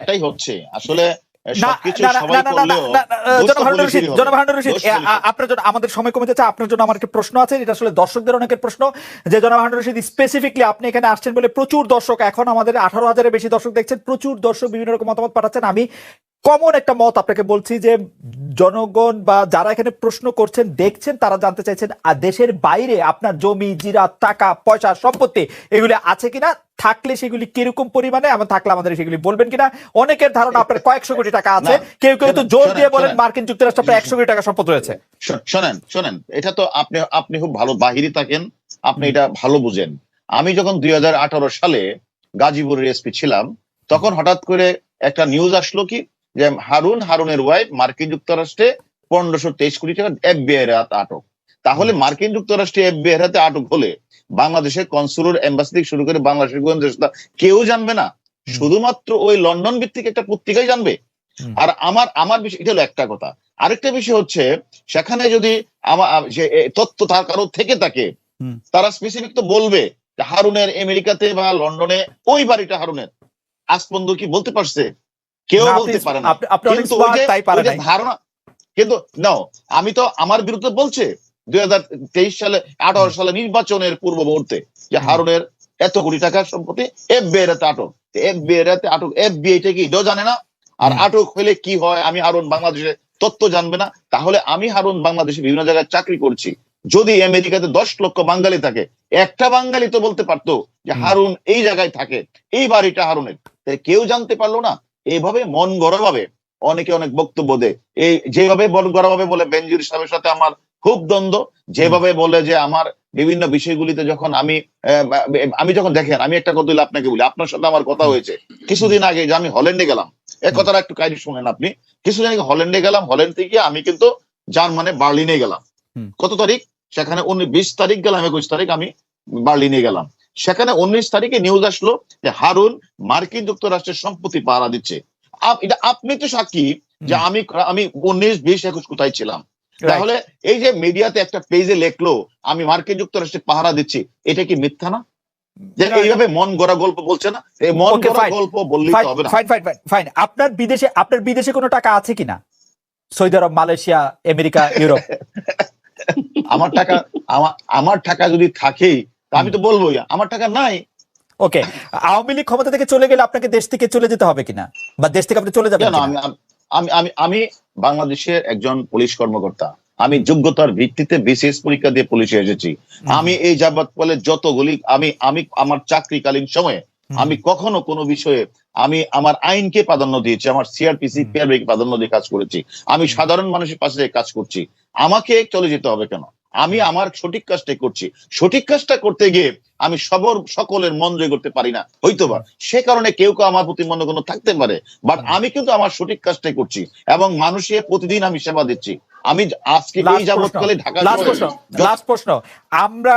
এটাই হচ্ছে। আসলে। আপনার জন্য আমাদের সময় কমে যাচ্ছে আপনার জন্য আমার একটা প্রশ্ন আছে এটা আসলে দর্শকদের অনেকের প্রশ্ন যে রশিদ স্পেসিফিকলি আপনি এখানে আসছেন বলে প্রচুর দর্শক এখন আমাদের আঠারো হাজারের বেশি দর্শক দেখছেন প্রচুর দর্শক বিভিন্ন রকম মতামত পাঠাচ্ছেন। আমি কমন একটা মত আপনাকে বলছি যে জনগণ বা যারা এখানে প্রশ্ন করছেন দেখছেন তারা জানতে চাইছেন আর দেশের বাইরে আপনার জমি জিরা টাকা পয়সা সম্পত্তি এগুলি আছে কিনা? থাকলে সেগুলি কীরকম পরিমাণে? এবং থাকলে আমাদের সেগুলি বলবেন কিনা? অনেকের ধারণা আপনার কয়েকশো কোটি টাকা আছে। কেউ কেউ তো জোর দিয়ে বলেন মার্কিন যুক্তরাষ্ট্র আপনার একশো কোটি টাকা সম্পদ রয়েছে। শোনেন শোনেন এটা তো আপনি আপনি খুব ভালো বাহিরে থাকেন আপনি এটা ভালো বুঝেন। আমি যখন দুই হাজার আঠারো সালে গাজীপুরের এসপি ছিলাম তখন হঠাৎ করে একটা নিউজ আসলো কি যে হারুন হারুনের ওয়াইফ মার্কিন যুক্তরাষ্ট্রে পনেরোশো তেইশ কোটি টাকা এফবিআই এর হাতে আটক। তাহলে মার্কিন যুক্তরাষ্ট্রে এফবিআই হাতে আটক হলে বাংলাদেশের কনসুলার এম্বাসি শুরু করে বাংলাদেশের গোয়েন্দা কেউ জানবে না। শুধুমাত্র ওই লন্ডন ভিত্তিক একটা পত্রিকাই জানবে। আর আমার আমার বিষয় এটা হলো একটা কথা। আরেকটা বিষয় হচ্ছে সেখানে যদি আমার যে তথ্য তার কারও থেকে থাকে তারা স্পেসিফিক তো বলবে হারুনের আমেরিকাতে বা লন্ডনে ওই বাড়িটা হারুনের। আজ পর্যন্ত কি বলতে পারছে? কেউ বলতে পারে না। আপনি- আপনি অনেক কিন্তু ওই তাই পারে ওই ধারণা কিন্তু নাও আমি তো আমার বিরুদ্ধে বলছে দুই হাজার সালে আঠারো সালে নির্বাচনের পূর্ব মুহূর্তে যে হারুনের এত কোটি টাকার সম্পত্তি এফবিআই আটক। এফবিআই আটক। এফবিআই টা কি এটাও জানে না? আর আটক হলে কি হয়? আমি হারুন বাংলাদেশে তথ্য জানবে না। তাহলে আমি হারুন বাংলাদেশে বিভিন্ন জায়গায় চাকরি করছি। যদি আমেরিকাতে দশ লক্ষ বাঙালি থাকে একটা বাঙালি তো বলতে পারতো যে হারুন এই জায়গায় থাকে। এই বাড়িটা হারুনের। কেউ জানতে পারল না এইভাবে মন গড়া ভাবে অনেকে অনেক বক্তব্য দেয়। এই যেভাবে মন গড়া ভাবে বলে বেনজির সাহেবের সাথে আমার খুব দ্বন্দ্ব যেভাবে বলে যে আমার বিভিন্ন বিষয়গুলিতে যখন আমি আমি যখন দেখেন আমি একটা কথা আপনাকে বলি আপনার সাথে আমার কথা হয়েছে। কিছুদিন আগে যে আমি হল্যান্ডে গেলাম এ। কথাটা একটু কাইন্ডলি শুনেন আপনি। কিছুদিন আগে হল্যান্ডে গেলাম হল্যান্ড থেকে আমি কিন্তু জার্মানে বার্লিনে গেলাম। কত তারিখ? সেখানে উনি বিশ তারিখ গেলাম একুশ তারিখ আমি বার্লিনে গেলাম। সেখানে উনিশ তারিখে নিউজ আসলো যে হারুন মার্কিন যুক্তরাষ্ট্রের সম্পত্তি পাহারা দিচ্ছে। এটা আপনি তো সাক্ষী যে আমি আমি উনিশ বিশ একুশ কোথায় ছিলাম। তাহলে এই যে মিডিয়াতে একটা পেজে লেখলো আমি মার্কিন যুক্তরাষ্ট্রে পাহারা দিচ্ছি এটা কি মিথ্যা না? এইভাবে মন গড়া গল্প বলছে না? এই মন গড়া গল্প বললেই তো হবে না। ফাইন ফাইন ফাইন ফাইন আপনার বিদেশে আপনার বিদেশে কোনো টাকা আছে কিনা Saudi Arab Malaysia America Europe? আমার টাকা আমার আমার টাকা যদি থাকেই আমি তো বলবোই আমার টাকা নাই। ওকে আওয়ামী লীগ ক্ষমতা থেকে চলে গেলে আপনাকে দেশ থেকে চলে যেতে হবে কিনা? বা দেশ থেকে আপনি চলে যাবেন আমি আমি আমি বাংলাদেশের একজন পুলিশ কর্মকর্তা। আমি যোগ্যতার ভিত্তিতে বিশেষ পরীক্ষা দিয়ে পুলিশে এসেছি। আমি এই যাবৎ বলে যতগুলি আমি আমি আমার চাকরিকালীন সময়ে আমি কখনো কোনো বিষয়ে আমি আমার আইনকে প্রাধান্য দিয়েছি আমার সিআরপিসি। পিআরবি প্রাধান্য দিয়ে কাজ করেছি। আমি সাধারণ মানুষের পাশে কাজ করছি। আমাকে চলে যেতে হবে কেন? আমি আমার সঠিক কাজটাই করছি। সঠিক কাজটা করতে গিয়ে আমি সবর সকলের মন জয় করতে পারি না। হয়তো বা। সে কারণে কেউ কেউ আমার প্রতি মনে কোনো থাকতে পারে। বাট আমি কিন্তু আমার সঠিক কাজটাই করছি এবং মানুষের প্রতিদিন আমি সেবা দিচ্ছি। আমি আজকে এই যাবৎকালে ঢাকা লাস্ট প্রশ্ন। আমরা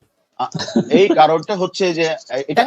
এই কারণটা হচ্ছে যে এটা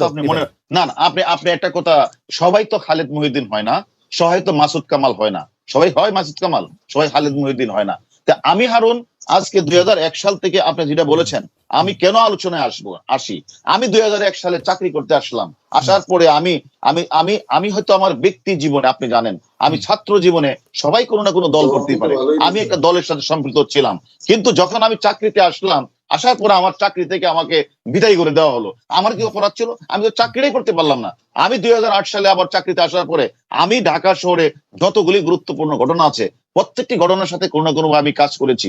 আপনি মনে না না আপনি আপনি একটা কথা সবাই তো খালেদ মহিউদ্দিন হয় না সবাই তো মাসুদ কামাল হয় না সবাই হয় মাসুদ কামাল সবাই খালেদ মহিউদ্দিন হয় না। তা আমি হারুন আজকে দুই সাল থেকে আপনি যেটা বলেছেন আমি কেন আলোচনায় আসব আসি? আমি দুই হাজার এক সালে চাকরি করতে আসলাম আসার পরে আমি আমি আমি আমি হয়তো আমার ব্যক্তি জীবনে আপনি জানেন আমি ছাত্র জীবনে সবাই কোনো না কোনো দল করতেই পারে। আমি একটা দলের সাথে সম্পৃক্ত ছিলাম কিন্তু যখন আমি চাকরিতে আসলাম আসার পরে আমার চাকরি থেকে আমাকে বিদায় করে দেওয়া হলো। আমার কি অপরাধ ছিল? আমি তো চাকরিটাই করতে পারলাম না। আমি দুই হাজার আট সালে আবার চাকরিতে আসার পরে আমি ঢাকা শহরে যতগুলি গুরুত্বপূর্ণ ঘটনা আছে, প্রত্যেকটি ঘটনার সাথে কোনো না কোনো আমি কাজ করেছি।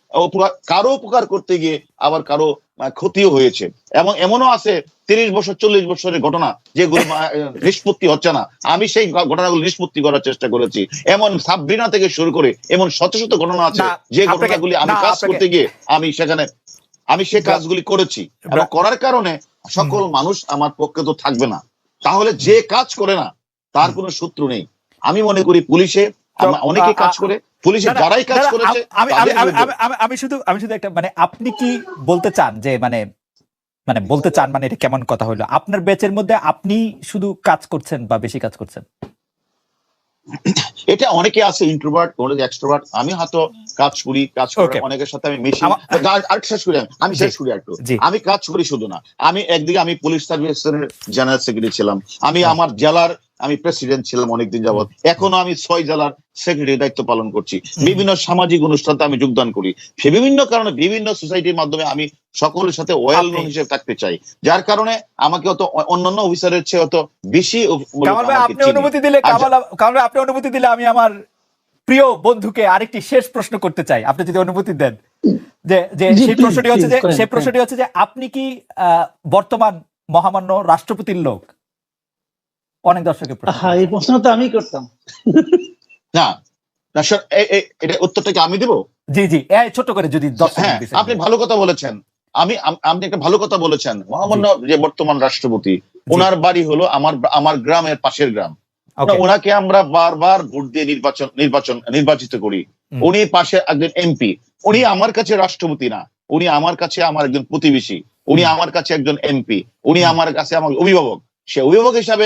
কারও উপকার করতে গিয়ে আবার কারও ক্ষতিও হয়েছে। এবং এমনও আছে তিরিশ বছর চল্লিশ বছরের ঘটনা যেগুলো নিষ্পত্তি হচ্ছে না। আমি সেই ঘটনাগুলো নিষ্পত্তি করার চেষ্টা করেছি। এমন সাবরিনা থেকে শুরু করে এমন শত শত ঘটনা আছে যে ঘটনাগুলি আমি কাজ করতে গিয়ে আমি সেখানে আমি সে কাজগুলি করেছি। এবং করার কারণে সকল মানুষ আমার পক্ষে তো থাকবে না। তাহলে যে কাজ করে না তার কোনো সূত্র নেই। আমি মনে করি পুলিশে অনেকে কাজ করে। পুলিশে না, না, যারাই কাজ করেছে আমি শুধু আমি শুধু একটা মানে আপনি কি বলতে চান যে মানে মানে বলতে চান মানে এটা কেমন কথা হলো? আপনার ব্যাচের মধ্যে আপনি শুধু কাজ করছেন বা বেশি কাজ করছেন? এটা অনেকে আছে ইন্ট্রোভার্ট অনেকে এক্সট্রোভার্ট আমি হয়তো কাজ করি কাজ করে. অনেকের সাথে আমি মিশি। আর- শেষ করি আমি। আমি শেষ করি একটু। আমি কাজ করি শুধু না। আমি একদিকে আমি পুলিশ সার্ভিসের জেনারেল সেক্রেটারি ছিলাম। আমি হ্যাঁ। আমার জেলার আমি প্রেসিডেন্ট ছিলাম অনেকদিন যাবত এখনও আমি ছয় জেলার সেক্রেটারি দায়িত্ব পালন করছি। বিভিন্ন সামাজিক অনুষ্ঠানে আমি যোগদান করি। সে বিভিন্ন কারণে বিভিন্ন সোসাইটির মাধ্যমে আমি সকলের সাথে ওয়েল আপনি- হিসেবে থাকতে চাই। যার কারণে আমাকে অত অন্যান্য অফিসারের চেয়ে অত বেশি আপনি অনুমতি দিলে। কামাল আপনি অনুমতি দিলে আমি আমার প্রিয় বন্ধুকে আরেকটি শেষ প্রশ্ন করতে চাই। আপনি যদি অনুমতি দেন। যে যে সেই প্রশ্নটি হচ্ছে যে সেই প্রশ্নটি হচ্ছে যে আপনি কি আহ, বর্তমান মহামান্য রাষ্ট্রপতির লোক? অনেক দর্শকের প্রশ্ন হ্যাঁ এই প্রশ্ন তো আমি করতাম। না এটা উত্তরটা কি আমি দেবো? জি জি এই ছোট্ট করে যদি হ্যাঁ আপনি ভালো কথা বলেছেন। আমি আপনি একটা ভালো কথা বলেছেন। মহামান্য যে বর্তমান রাষ্ট্রপতি ওনার বাড়ি হলো আমার আমার গ্রামের পাশের গ্রাম। ওনাকে আমরা বারবার ভোট দিয়ে নির্বাচন নির্বাচন নির্বাচিত করি। উনি পাশে একজন এমপি। উনি আমার কাছে রাষ্ট্রপতি না। উনি আমার কাছে আমার একজন প্রতিবেশী। উনি আমার কাছে একজন এমপি। উনি আমার কাছে আমার অভিভাবক। সে অভিভাবক হিসাবে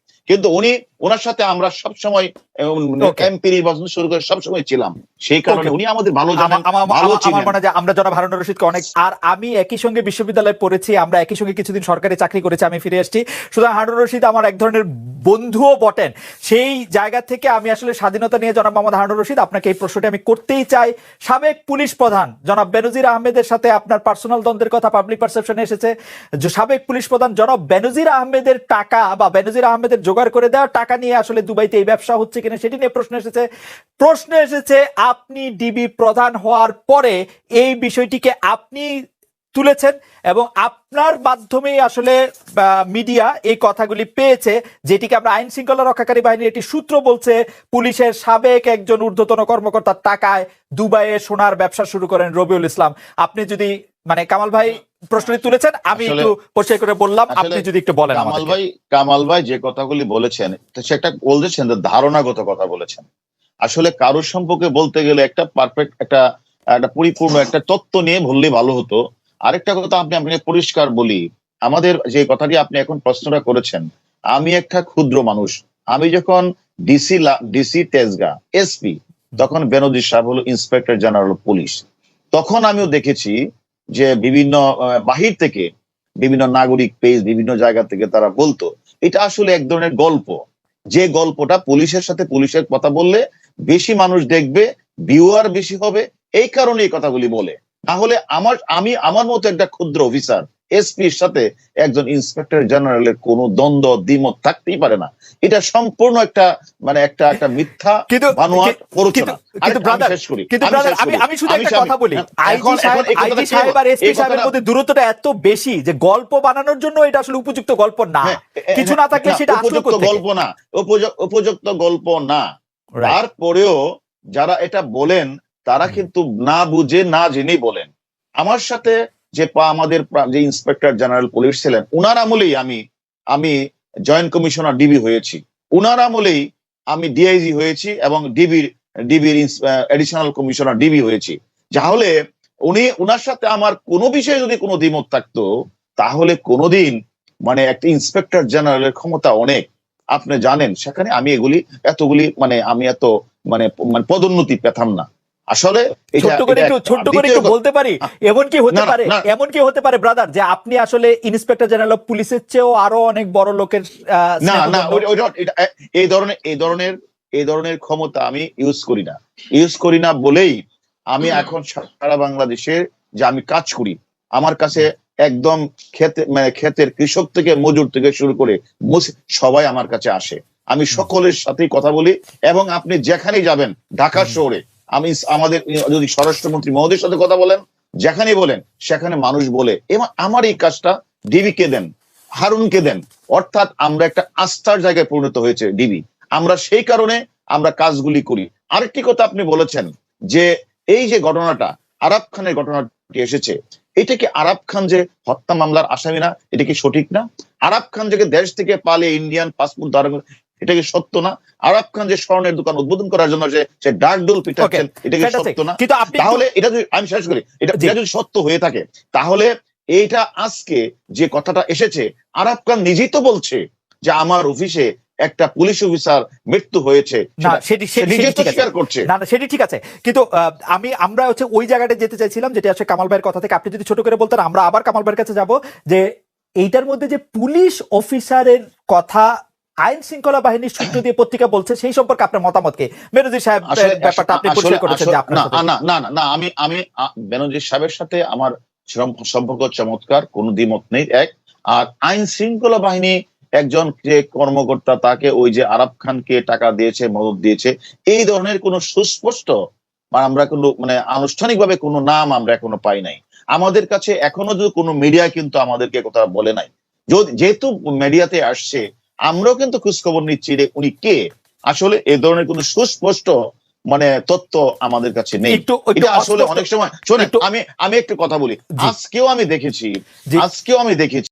কিন্তু উনি ওনার সাথে আমরা সবসময় Okay. এমপি নির্বাচন শুরু করে সবসময় ছিলাম। সেই কারণে উনি আমাদের ভালো জানেন ভালো চিনেন। আমরা জনাব হারুন রশিদকে অনেক আর আমি একই সঙ্গে বিশ্ববিদ্যালয়ে পড়েছি আমরা একই সঙ্গে কিছুদিন সরকারি চাকরি করেছি আমি ফিরে আসছি। সুতরাং হারুন রশিদ আমার এক ধরনের বন্ধুও বটেন। সেই জায়গা থেকে আমি আসলে স্বাধীনতা নিয়ে জনাব মোহাম্মদ হারুন রশিদ আপনাকে এই প্রশ্নটি আমি করতেই চাই। সাবেক পুলিশ প্রধান জনাব বেনজির আহমেদের সাথে আপনার পার্সোনাল দ্বন্দ্বের কথা পাবলিক পারসেপশনে এসেছে। সাবেক পুলিশ প্রধান জনাব বেনজির আহমেদের টাকা বা বেনজির আহমেদের জোগাড় করে দেওয়া, টাকা নিয়ে আসলে দুবাইতে এই ব্যবসা হচ্ছে কিনা সেটি নিয়ে প্রশ্ন এসেছে। প্রশ্ন এসেছে, আপনি ডিবি প্রধান হওয়ার পরে এই বিষয়টিকে আপনি তুলেছেন এবং আপনার মাধ্যমেই আসলে মিডিয়া এই কথাগুলি পেয়েছে, যেটিকে আমরা আইন শৃঙ্খলা রক্ষাকারী বাহিনীর একটি সূত্র বলছে, পুলিশের সাবেক একজন ঊর্ধ্বতন কর্মকর্তার টাকায় দুবাইয়ে সোনার ব্যবসা শুরু করেন রবিউল ইসলাম। আপনি যদি মানে কামাল ভাই প্রশ্নটি তুলেছেন আমি একটু পরিষ্কার করে বললাম আপনি যদি একটু বলেন কামাল ভাই কামাল ভাই যে কথাগুলি বলেছেন সেটা বলছেন ধারণাগত কথা বলেছেন। আসলে কারোর সম্পর্কে বলতে গেলে একটা পারফেক্ট একটা একটা পরিপূর্ণ একটা তত্ত্ব নিয়ে বললে ভালো হতো। আরেকটা কথা আপনি আপনি পরিষ্কার বলি আমাদের যে কথাটি আপনি এখন প্রশ্নটা করেছেন আমি একটা ক্ষুদ্র মানুষ। আমি যখন ডিসি ডিসি তেজগা এসপি তখন বেনজির সাহেব হলো ইন্সপেক্টর জেনারেল পুলিশ তখন আমিও দেখেছি যে বিভিন্ন বাহির থেকে বিভিন্ন নাগরিক পেজ, বিভিন্ন জায়গা থেকে তারা বলতো, এটা আসলে এক ধরনের গল্প। যে গল্পটা পুলিশের সাথে পুলিশের কথা বললে বেশি মানুষ দেখবে ভিউয়ার বেশি হবে, এই কারণে এই কথাগুলি বলে। তাহলে আমার আমি আমার মতো একটা ক্ষুদ্র অফিসার এসপির সাথে একজন ইন্সপেক্টর জেনারেলের কোনো দ্বন্দ্ব দ্বিমত থাকতেই পারে না। এটা সম্পূর্ণ একটা মানে একটা একটা মিথ্যা কিন্তু বানোয়াট প্ররোচনা। কিন্তু- কিন্তু আরেকটা আমি brother, শেষ করি কিন্তু আমি আমি আমি শুধু একটা কথা বলি। আইজি সাহেব এখন এই কথাটা আইজি সাহেব আর এসপি সাহেবের মধ্যে দূরত্বটা এত বেশি যে গল্প বানানোর জন্য এটা আসলে উপযুক্ত গল্প না। হ্যাঁ, কিছু না থাকলে সেটা আসলো উপযুক্ত গল্প না। উপয- উপযুক্ত গল্প না. তারপরেও যারা এটা বলেন তারা কিন্তু না বুঝে না জেনেই বলেন। আমার সাথে যে পা- আমাদের যে ইন্সপেক্টর জেনারেল পুলিশ ছিলেন উনার আমলেই আমি আমি জয়েন্ট কমিশনার ডিবি হয়েছি। উনার আমলেই আমি ডিআইজি হয়েছি এবং ডিবির ডিবির এডিশনাল কমিশনার ডিবি হয়েছি। তাহলে উনি উনার সাথে আমার কোনো বিষয়ে যদি কোনো দ্বিমত থাকতো তাহলে কোনোদিন মানে একটা ইন্সপেক্টর জেনারেলের ক্ষমতা অনেক। আপনি জানেন সেখানে আমি এগুলি এতগুলি মানে আমি এত মানে মানে পদোন্নতি পেতাম না। আসলে ছোট্ট করে একটু ছোট্ট করে একটু বলতে পারি? এমন কি হতে পারে। এমন কি হতে পারে ব্রাদার যে আপনি আসলে ইন্সপেক্টর জেনারেল অফ পুলিশের চেয়েও আরও অনেক বড় লোকের না না এই ধরনের এই ধরনের এই ধরনের ক্ষমতা আমি ইউজ করি না। ইউজ করি না বলেই আমি এখন সারা বাংলাদেশে যে আমি কাজ করি আমার কাছে একদম ক্ষেতে মানে ক্ষেতের কৃষক থেকে মজুর থেকে শুরু করে সবাই আমার কাছে আসে। আমি সকলের সাথেই কথা বলি এবং আপনি যেখানেই যাবেন ঢাকা শহরে আমি আমাদের, যদি স্বরাষ্ট্রমন্ত্রী মহোদয়ের সাথে কথা বলেন, যেখানেই বলেন, সেখানে মানুষ বলে। এবং আমার এই কাজটা ডিবিকে দেন, হারুনকে দেন। অর্থাৎ আমরা একটা আস্থার জায়গায় পরিণত হয়েছে ডিবি। আমরা সেই কারণে আমরা কাজগুলি করি। আরেকটি কথা আপনি বলেছেন যে এই যে ঘটনাটা আরাব খানের ঘটনাটি এসেছে, এটা কি আরাব খান যে হত্যা মামলার আসামি না? এটা কি সঠিক না? আরাব খান যে দেশ থেকে পালে ইন্ডিয়ান পাসপোর্ট ধারণ এটা কি সত্য না? আরাব খান যে স্বর্ণের দোকান উদ্বোধন করার জন্য যে সে ডাক ডোল পিটাচ্ছেন এটা কি সত্য না? কিন্তু আপনি তাহলে এটা যদি আমি শেষ করি এটা যদি সত্য হয়ে থাকে তাহলে এইটা আজকে যে কথাটা এসেছে আরাব খান নিজেই তো বলছে যে আমার অফিসে একটা পুলিশ অফিসার মৃত্যু হয়েছে। না সেটি ঠিক আছে। করছে। না না সেটি ঠিক আছে। কিন্তু আমি আমরা হচ্ছে ওই জায়গাটা যেতে চাইছিলাম যেটা হচ্ছে কামাল ভাইয়ের কথা থেকে। আপনি যদি ছোট করে বলতেন আমরা আবার কামাল ভাইয়ের কাছে যাব যে এইটার মধ্যে যে পুলিশ অফিসারের কথা আইন শৃঙ্খলা বাহিনীর সূত্র দিয়ে পত্রিকা বলছে সেই সম্পর্কে আপনার মতামত কি মেনজির সাহেব ব্যাপারটা আপনি পরিষ্কার করেছেন যে আপনার না না না আমি আমি বেনজির সাহেবের সাথে আমার সম্পর্ক চমৎকার কোনো দ্বিমত নেই এক। আর আইন শৃঙ্খলা বাহিনী একজন যে কর্মকর্তা তাকে ওই যে আরব খানকে টাকা দিয়েছে মদত দিয়েছে এই ধরনের কোনো সুস্পষ্ট আমরা কোনো মানে আনুষ্ঠানিকভাবে কোনো নাম আমরা এখনও পাই নাই। আমাদের কাছে এখনও যদি কোনো মিডিয়া কিন্তু আমাদেরকে কথা বলে নাই। যদি- যেহেতু মিডিয়াতে আসছে আমরাও কিন্তু খোঁজখবর নিচ্ছি যে উনি কে। আসলে এ ধরনের কোনো সুস্পষ্ট মানে তথ্য আমাদের কাছে নেই। একটু একটু এটা আসলে অনেক সময় শোনেন একটু- আমি আমি একটু কথা বলি। আজকেও আমি দেখেছি আজকেও আমি দেখেছি